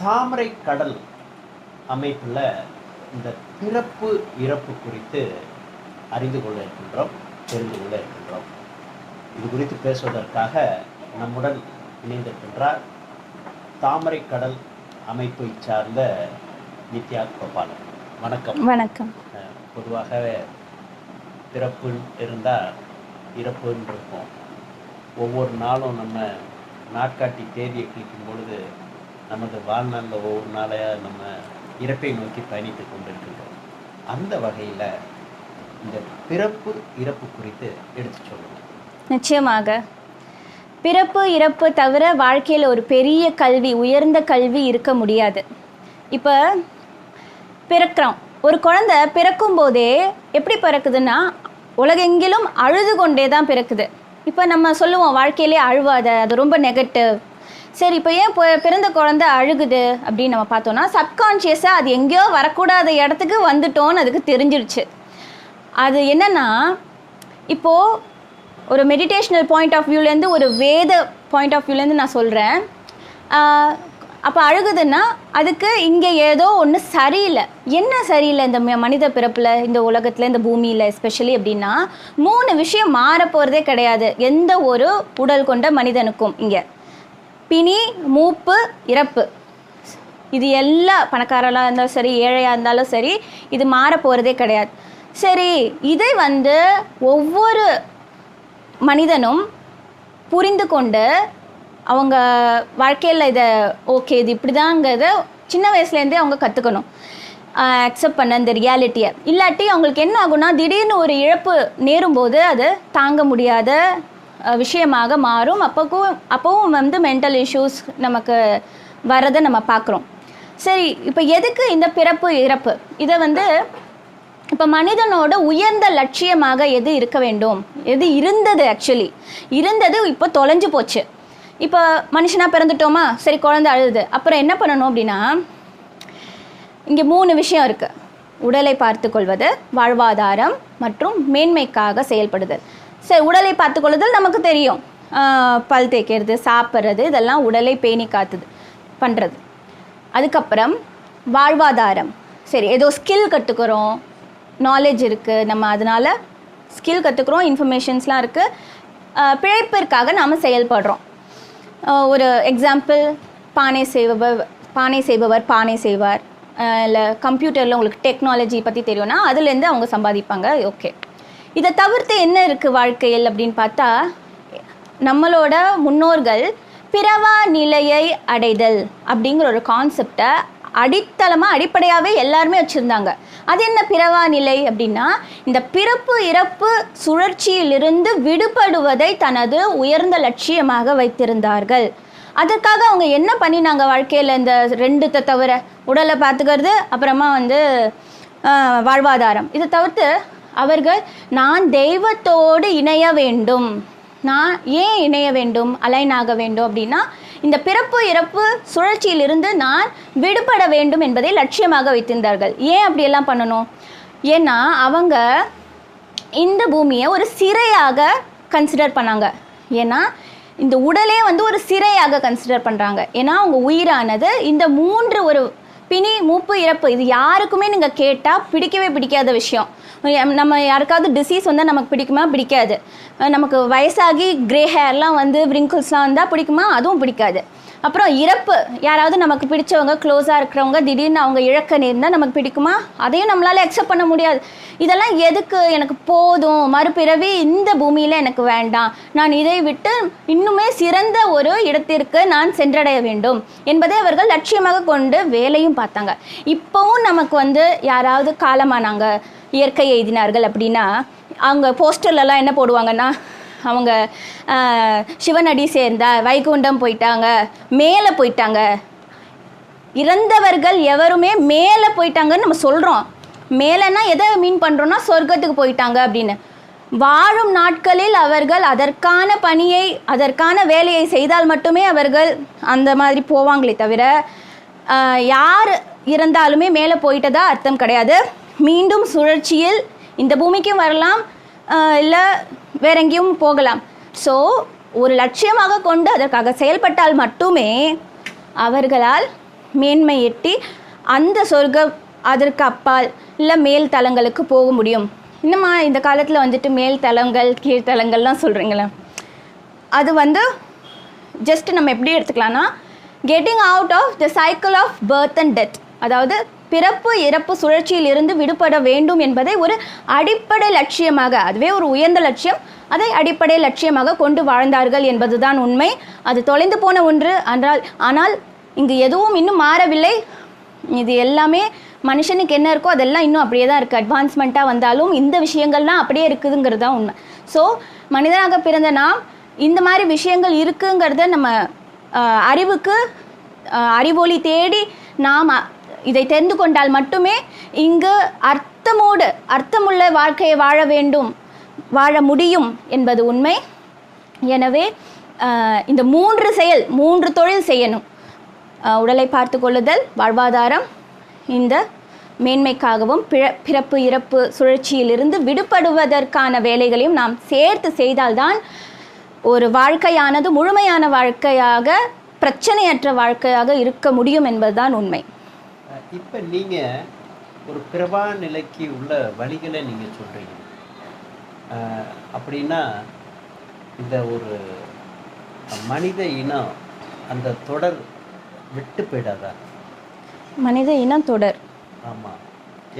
தாமரை கடல் அமைப்பில் இந்த பிறப்பு இறப்பு குறித்து அறிந்து கொள்ள இருக்கின்றோம் தெரிந்து கொள்ள இருக்கின்றோம். இது குறித்து பேசுவதற்காக நம்முடன் இணைந்திருக்கின்றார் தாமரை கடல் அமைப்பை சார்ந்த நித்யா கோபாலன். வணக்கம். வணக்கம். பொதுவாகவே பிறப்பு இருந்தால் இறப்புன்னு இருக்கும் ஒவ்வொரு நாளும் நம்ம நாட்காட்டி தேதியை கிளிக்கும் பொழுது நமது வாழ்நாளில் ஒவ்வொரு நாளையாக நம்ம இறப்பை நோக்கி பயணித்து கொண்டிருக்கின்றோம். அந்த வகையில் இந்த பிறப்பு இறப்பு குறித்து எடுத்து சொல்லுங்கள் நிச்சயமாக. பிறப்பு இறப்பு தவிர வாழ்க்கையில் ஒரு பெரிய கல்வி உயர்ந்த கல்வி இருக்க முடியாது. இப்போ பிறக்கிறோம். ஒரு குழந்தை பிறக்கும் போதே எப்படி பிறக்குதுன்னா உலகெங்கிலும் அழுது கொண்டே தான் பிறக்குது. இப்போ நம்ம சொல்லுவோம் வாழ்க்கையிலே அழுவாத அது ரொம்ப நெகட்டிவ் சரி இப்போ ஏன் பிறந்த குழந்தை அழுகுது அப்படின்னு நம்ம பார்த்தோம்னா சப்கான்ஷியஸாக அது எங்கேயோ வரக்கூடாத இடத்துக்கு வந்துட்டோன்னு அதுக்கு தெரிஞ்சிருச்சு. அது என்னன்னா இப்போது ஒரு மெடிடேஷனல் பாயிண்ட் ஆஃப் வியூலேருந்து ஒரு வேத பாயிண்ட் ஆஃப் வியூலேருந்து நான் சொல்கிறேன் அப்போ அழுகுதுன்னா அதுக்கு இங்கே ஏதோ ஒன்று சரியில்லை. என்ன சரியில்லை இந்த மனித பிறப்பில் இந்த உலகத்தில் இந்த பூமியில் எஸ்பெஷலி அப்படின்னா மூணு விஷயம் மாறப்போகிறதே கிடையாது. எந்த ஒரு உடல் கொண்ட மனிதனுக்கும் இங்கே. பிணி மூப்பு இறப்பு. இது எல்லா பணக்காரலாக இருந்தாலும் சரி ஏழையாக இருந்தாலும் சரி இது மாற போகிறதே கிடையாது. சரி இதை வந்து ஒவ்வொரு மனிதனும் புரிந்து கொண்டு அவங்க வாழ்க்கையில் இதை ஓகே இது இப்படி தாங்கிறத சின்ன வயசுலேருந்தே அவங்க கற்றுக்கணும் அக்செப்ட் பண்ண இந்த ரியாலிட்டியை. இல்லாட்டி அவங்களுக்கு என்ன ஆகும்னா திடீர்னு ஒரு இழப்பு நேரும்போது அது தாங்க முடியாத விஷயமாக மாறும். அப்போக்கும் அப்போவும் வந்து மென்டல் இஷ்யூஸ் நமக்கு வரதை நம்ம பார்க்குறோம். சரி இப்போ எதுக்கு இந்த பிறப்பு இறப்பு? இதை வந்து இப்போ மனிதனோட உயர்ந்த லட்சியமாக எது இருக்க வேண்டும்? எது இருந்தது ஆக்சுவலி இருந்தது இப்போ தொலைஞ்சு போச்சு. இப்போ மனுஷனாக பிறந்துட்டோமா? சரி குழந்தை அழுது. அப்புறம் என்ன பண்ணணும் அப்படின்னா இங்கே மூணு விஷயம் இருக்குது உடலை பார்த்து கொள்வது வாழ்வாதாரம் மற்றும் மேன்மைக்காக செயல்படுதல். சரி உடலை பார்த்து கொள்ளுதல் நமக்கு தெரியும். பல் தேய்க்கிறது சாப்பிட்றது இதெல்லாம் உடலை பேணி காத்துது பண்ணுறது அதுக்கப்புறம் வாழ்வாதாரம். சரி ஏதோ ஸ்கில் கற்றுக்குறோம் நாலேஜ் இருக்குது நம்ம அதனால் ஸ்கில் கற்றுக்குறோம் இன்ஃபர்மேஷன்ஸ்லாம் இருக்குது பிழைப்பிற்காக நாம் செயல்படுறோம். ஒரு எக்ஸாம்பிள் பானை செய்பவர் பானை செய்பவர் பானை செய்வார். இல்லை கம்ப்யூட்டரில் உங்களுக்கு டெக்னாலஜி பற்றி தெரியும்னா அதுலேருந்து அவங்க சம்பாதிப்பாங்க. ஓகே இதை தவிர்த்து என்ன இருக்குது வாழ்க்கையில் அப்படின்னு பார்த்தா நம்மளோட முன்னோர்கள் பிறவா நிலையை அடைதல் அப்படிங்கிற ஒரு கான்செப்டை அடித்தளமாக அடிப்படையாகவே எல்லாருமே வச்சுருந்தாங்க. அது என்ன பிறவா நிலை அப்படின்னா இந்த பிறப்பு இறப்பு சுழற்சியிலிருந்து விடுபடுவதை தனது உயர்ந்த லட்சியமாக வைத்திருந்தார்கள். அதற்காக அவங்க என்ன பண்ணினாங்க வாழ்க்கையில் இந்த ரெண்டுத்தை தவிர? உடலை பார்த்துக்கிறது அப்புறமா வந்து வாழ்வாதாரம். இதை தவிர்த்து அவர்கள் நான் தெய்வத்தோடு இணைய வேண்டும். நான் ஏன் இணைய வேண்டும்? அலைன் ஆக வேண்டும். அப்படின்னா இந்த பிறப்பு இறப்பு சுழற்சியிலிருந்து நான் விடுபட வேண்டும் என்பதை லட்சியமாக வைத்திருந்தார்கள். ஏன் அப்படியெல்லாம் பண்ணணும்? ஏன்னா அவங்க இந்த பூமியை ஒரு சிறையாக கன்சிடர் பண்ணாங்க. ஏன்னா இந்த உடலே வந்து ஒரு சிறையாக கன்சிடர் பண்ணுறாங்க ஏன்னா அவங்க உயிரானது இந்த மூன்று ஒரு பிணி மூப்பு இறப்பு இது யாருக்குமே நீங்கள் கேட்டால் பிடிக்கவே பிடிக்காத விஷயம். நம்ம யாருக்காவது டிசீஸ் வந்தால் நமக்கு பிடிக்குமா? பிடிக்காது. நமக்கு வயசாகி கிரே ஹேர்லாம் வந்து wrinkles-லாம் வந்தால் பிடிக்குமா? அதுவும் பிடிக்காது. அப்புறம் இறப்பு. யாராவது நமக்கு பிடிச்சவங்க க்ளோஸாக இருக்கிறவங்க திடீர்னு அவங்க இழக்க நேர்ந்தால் நமக்கு பிடிக்குமா? அதையும் நம்மளால் அக்செப்ட் பண்ண முடியாது. இதெல்லாம் எதுக்கு? எனக்கு போதும். மறுபிறவி இந்த பூமியில் எனக்கு வேண்டாம். நான் இதை விட்டு இன்னுமே சிறந்த ஒரு இடத்திற்கு நான் சென்றடைய வேண்டும் என்பதை அவர்கள் லட்சியமாக கொண்டு வேலையும் பார்த்தாங்க. இப்போவும் நமக்கு வந்து யாராவது காலமானாங்க இயற்கை எய்தினார்கள் அப்படின்னா அவங்க போஸ்டர்லலாம் என்ன போடுவாங்கன்னா அவங்க சிவனடி சேர்ந்தா வைகுண்டம் போயிட்டாங்க மேலே போயிட்டாங்க. இறந்தவர்கள் எவருமே மேலே போயிட்டாங்கன்னு நம்ம சொல்கிறோம் மேலேனா எதை மீன் பண்ணுறோன்னா சொர்க்கத்துக்கு போயிட்டாங்க அப்படின்னு. வாழும் நாட்களில் அவர்கள் அதற்கான பணியை அதற்கான வேலையை செய்தால் மட்டுமே அவர்கள் அந்த மாதிரி போவாங்களே தவிர யார் இறந்தாலுமே மேலே போயிட்டதா அர்த்தம் கிடையாது. மீண்டும் சுழற்சியில் இந்த பூமிக்கும் வரலாம். இல்லை வேற எங்கேயும் போகலாம். ஸோ ஒரு லட்சியமாக கொண்டு அதற்காக செயல்பட்டால் மட்டுமே அவர்களால் மேன்மை எட்டி அந்த சொர்க்கம் அதற்கு அப்பால் இல்லை மேல் தலங்களுக்கு போக முடியும். இன்னும்மா இந்த காலத்தில் வந்துட்டு மேல் தலங்கள் கீழ்த்தலங்கள்லாம் சொல்கிறீங்களே அது வந்து ஜஸ்ட் நம்ம எப்படி எடுத்துக்கலாம்னா getting out of the cycle of birth and death அதாவது பிறப்பு இறப்பு சுழற்சியில் இருந்து விடுபட வேண்டும் என்பதை ஒரு அடிப்படை லட்சியமாக அதுவே ஒரு உயர்ந்த லட்சியம் அதை அடிப்படை லட்சியமாக கொண்டு வாழ்ந்தார்கள் என்பதுதான் உண்மை. அது தொலைந்து போன ஒன்று. என்றால் ஆனால் இங்கு எதுவும் இன்னும் மாறவில்லை. இது எல்லாமே மனுஷனுக்கு என்ன இருக்கோ அதெல்லாம் இன்னும் அப்படியே தான் இருக்குது அட்வான்ஸ்மெண்ட்டாக வந்தாலும் இந்த விஷயங்கள்லாம் அப்படியே இருக்குதுங்கிறது தான் உண்மை. ஸோ மனிதனாக பிறந்த நாம் இந்த மாதிரி விஷயங்கள் இருக்குங்கிறத நம்ம அறிவுக்கு அறிவொளி தேடி நாம் இதை தெரிந்து கொண்டால் மட்டுமே இங்கு அர்த்தமோடு அர்த்தமுள்ள வாழ்க்கையை வாழ வேண்டும் வாழ முடியும் என்பது உண்மை. எனவே இந்த மூன்று செயல் மூன்று தொழில் செய்யணும். உடலை பார்த்து கொள்ளுதல் வாழ்வாதாரம் இந்த மேன்மைக்காகவும் பிற பிறப்பு இறப்பு சுழற்சியிலிருந்து விடுபடுவதற்கான வேலைகளையும் நாம் சேர்த்து செய்தால்தான் ஒரு வாழ்க்கையானது முழுமையான வாழ்க்கையாக பிரச்சனையற்ற வாழ்க்கையாக இருக்க முடியும் என்பதுதான் உண்மை. இப்போ நீங்கள் ஒரு பிரபா நிலைக்கு உள்ள வழிகளை நீங்கள் சொல்கிறீங்க அப்படின்னா இந்த ஒரு மனித இனம் அந்த தொடர் விட்டு போயிடாதா? மனித இனம் தொடர். ஆமாம்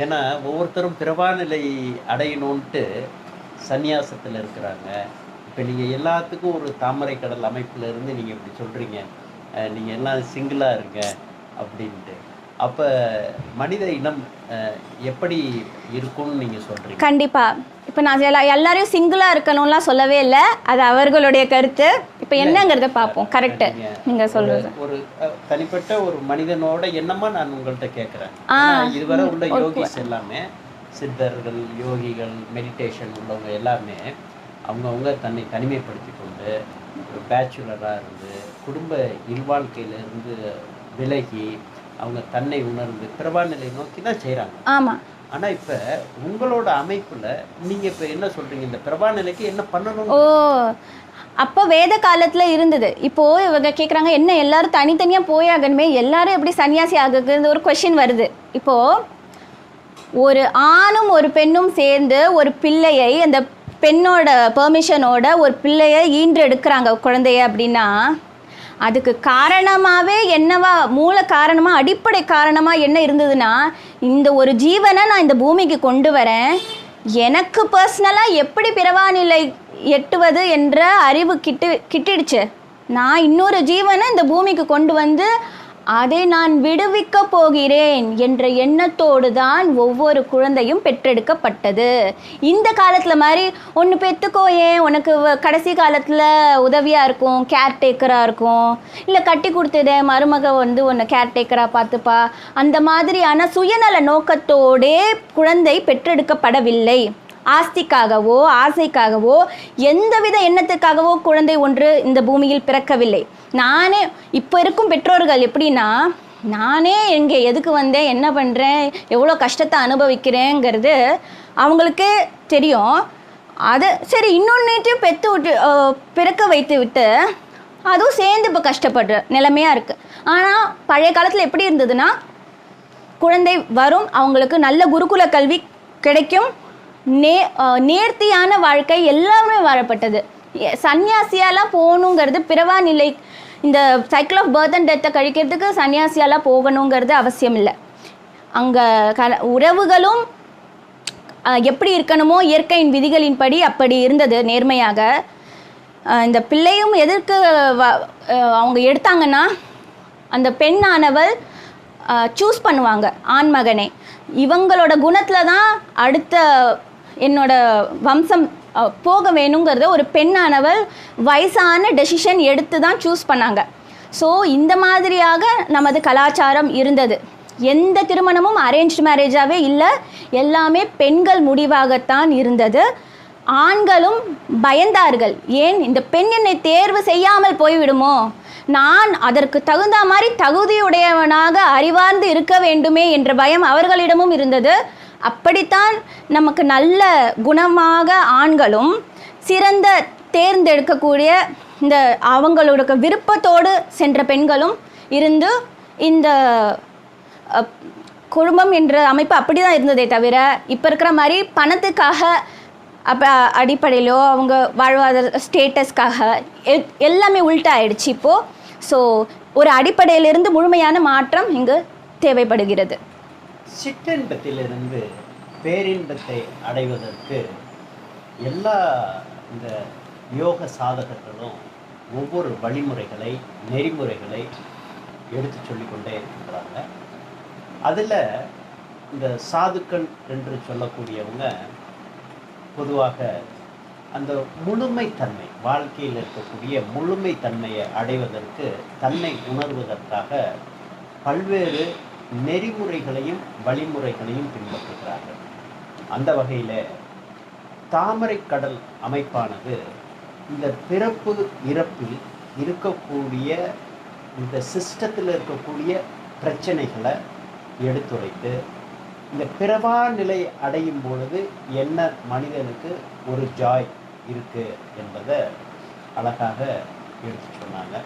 ஏன்னா ஒவ்வொருத்தரும் பிரபா நிலை அடையணுன்ட்டு சந்நியாசத்தில் இருக்கிறாங்க. இப்போ நீங்கள் எல்லாத்துக்கும் ஒரு தாமரை கடல் அமைப்புல இருந்து நீங்கள் இப்படி சொல்கிறீங்க நீங்கள் எல்லாம் சிங்கிளாக இருங்க அப்படின்ட்டு. அப்போ மனித இனம் எப்படி இருக்கும்னு நீங்கள் சொல்கிறீங்க கண்டிப்பா. இப்போ நான் எல்லா எல்லாரையும் சிங்கிளாக இருக்கணும்லாம் சொல்லவே இல்லை. அது அவர்களுடைய கருத்து. இப்போ என்னங்கிறத பார்ப்போம் கரெக்டு நீங்கள் சொல்கிறது ஒரு தனிப்பட்ட ஒரு மனிதனோட எண்ணமா நான் உங்கள்கிட்ட கேட்குறேன் இதுவரை உள்ள யோகிஸ் எல்லாமே சித்தர்கள் யோகிகள் மெடிடேஷன் உள்ளவங்க எல்லாமே அவங்கவுங்க தன்னை தனிமைப்படுத்தி கொண்டு ஒரு பேச்சுலராக இருந்து குடும்ப இல்வாழ்க்கையில இருந்து விலகி அவங்க தன்னை உணர்ந்து பிரபா நிலை நோக்கி தான் செய்கிறாங்க ஆமாம் ஆனா இப்ப உங்களோட அமைப்புல நீங்க இப்ப என்ன சொல்றீங்க? இந்த பிரபா நிலைக்கு என்ன பண்ணணும் ஓ அப்போ வேத காலத்தில் இருந்தது. இப்போது இவங்க கேட்குறாங்க என்ன எல்லாரும் தனித்தனியாக போயாகணுமே எல்லாரும் எப்படி சன்னியாசி ஆகுதுன்னு ஒரு கொஷின் வருது. இப்போது ஒரு ஆணும் ஒரு பெண்ணும் சேர்ந்து ஒரு பிள்ளையை அந்த பெண்ணோட பெர்மிஷனோட ஒரு பிள்ளையை ஈன்று எடுக்கிறாங்க குழந்தைய அப்படின்னா அதுக்கு காரணமாகவே என்னவா மூல காரணமாக அடிப்படை காரணமாக என்ன இருந்ததுன்னா இந்த ஒரு ஜீவனை நான் இந்த பூமிக்கு கொண்டு வரேன். எனக்கு பர்சனலாக எப்படி பிறவாநிலை எட்டுவது என்ற அறிவு கிட்டு கிட்டிடுச்சு. நான் இன்னொரு ஜீவனை இந்த பூமிக்கு கொண்டு வந்து அதை நான் விடுவிக்க போகிறேன் என்ற எண்ணத்தோடு தான் ஒவ்வொரு குழந்தையும் பெற்றெடுக்கப்பட்டது. இந்த காலத்தில் மாதிரி ஒன்று பெற்றுக்கோ ஏன்? உனக்கு வ- கடைசி காலத்தில் உதவியாக இருக்கும் கேர்டேக்கராக இருக்கும். இல்லை கட்டி கொடுத்ததே மருமக வந்து உன்னை கேர்டேக்கராக பார்த்துப்பா. அந்த மாதிரியான சுயநல நோக்கத்தோடே குழந்தை பெற்றெடுக்கப்படவில்லை. ஆஸ்திக்காகவோ ஆசைக்காகவோ எந்தவித எண்ணத்துக்காகவோ குழந்தை ஒன்று இந்த பூமியில் பிறக்கவில்லை. நானே இப்போ இருக்கும் பெற்றோர்கள் எப்படின்னா நானே எங்கே எதுக்கு வந்தேன் என்ன பண்ணுறேன் எவ்வளோ கஷ்டத்தை அனுபவிக்கிறேங்கிறது அவங்களுக்கே தெரியும். அது சரி இன்னொன்னையும் பெற்று விட்டு பிறக்க வைத்து விட்டு அதுவும் சேர்ந்து இப்போ கஷ்டப்படுற நிலைமையாக இருக்குது ஆனால் பழைய காலத்தில் எப்படி இருந்ததுன்னா குழந்தை வரும் அவங்களுக்கு நல்ல குருகுல கல்வி கிடைக்கும் நே நேர்த்தியான வாழ்க்கை எல்லாருமே வாழப்பட்டது. சன்னியாசியாலாம் போகணுங்கிறது பிறவா நிலை இந்த சைக்கிள் ஆஃப் பர்த் அண்ட் டெத்தை கழிக்கிறதுக்கு சன்னியாசியாலாம் போகணுங்கிறது அவசியம் இல்லை அங்கே க உறவுகளும் எப்படி இருக்கணுமோ இயற்கையின் விதிகளின்படி அப்படி இருந்தது நேர்மையாக. இந்த பிள்ளையும் எதற்கு வ- அவங்க எடுத்தாங்கன்னா அந்த பெண்ணானவள் சூஸ் பண்ணுவாங்க ஆண் மகனே இவங்களோட குணத்தில் தான் அடுத்த என்னோட வம்சம் போக வேணுங்கிறத ஒரு பெண்ணானவள் வயசான டெசிஷன் எடுத்து தான் சூஸ் பண்ணாங்க. ஸோ இந்த மாதிரியாக நமது கலாச்சாரம் இருந்தது. எந்த திருமணமும் அரேஞ்ச் மேரேஜாகவே இல்லை. எல்லாமே பெண்கள் முடிவாகத்தான் இருந்தது. ஆண்களும் பயந்தார்கள். ஏன்? இந்த பெண் என்னை தேர்வு செய்யாமல் போய்விடுமோ? நான் அதற்கு தகுந்த மாதிரி தகுதியுடையவனாக அறிவார்ந்து இருக்க வேண்டுமே என்ற பயம் அவர்களிடமும் இருந்தது. அப்படித்தான் நமக்கு நல்ல குணமாக ஆண்களும் சிறந்த தேர்ந்தெடுக்கக்கூடிய இந்த அவங்களோட விருப்பத்தோடு சென்ற பெண்களும் இருந்து இந்த குடும்பம் என்ற அமைப்பு அப்படி தான் இருந்ததே தவிர இப்போ இருக்கிற மாதிரி பணத்துக்காக அப்போ அடிப்படையிலோ அவங்க வாழ்வாதார ஸ்டேட்டஸ்க்காக எல் எல்லாமே உள்டா ஆயிடுச்சு இப்போது ஸோ ஒரு அடிப்படையிலிருந்து முழுமையான மாற்றம் இங்கு தேவைப்படுகிறது. சிற்றின்பத்திலிருந்து பேரின்பத்தை அடைவதற்கு எல்லா இந்த யோக சாதகர்களும் ஒவ்வொரு வழிமுறைகளை நெறிமுறைகளை எடுத்து சொல்லிக்கொண்டே இருக்கிறாங்க. அதில் இந்த சாதுக்கள் என்று சொல்லக்கூடியவங்க பொதுவாக அந்த முழுமைத்தன்மை வாழ்க்கையில் இருக்கக்கூடிய முழுமைத்தன்மையை அடைவதற்கு தன்னை உணர்வதற்காக பல்வேறு நெறிமுறைகளையும் வழிமுறைகளையும் பின்பற்றுகிறார்கள். அந்த வகையில் தாமரை கடல் அமைப்பானது இந்த பிறப்பு இறப்பில் இருக்கக்கூடிய இந்த சிஸ்டத்தில் இருக்கக்கூடிய பிரச்சனைகளை எடுத்துரைத்து இந்த பிறவா நிலை அடையும் பொழுது என்ன மனிதனுக்கு ஒரு ஜாய் இருக்குது என்பதை அழகாக எடுத்து சொன்னாங்க.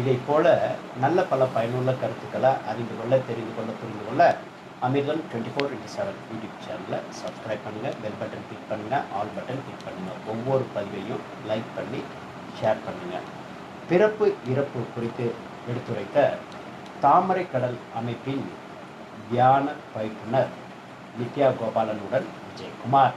இதை போல நல்ல பல பயனுள்ள கருத்துக்களை அறிந்து கொள்ள தெரிந்து கொள்ள புரிந்து கொள்ள Amirtham twenty four into seven YouTube சேனலை சப்ஸ்கிரைப் பண்ணுங்கள் பெல் பட்டன் கிளிக் பண்ணுங்கள் ஆல் பட்டன் கிளிக் பண்ணுங்கள் ஒவ்வொரு பதிவையும் லைக் பண்ணி ஷேர் பண்ணுங்கள் பிறப்பு இறப்பு குறித்து எடுத்துரைத்த தாமரை கடல் அமைப்பின் தியான பயிற்றுனர் நித்யா கோபாலனுடன் விஜயகுமார்.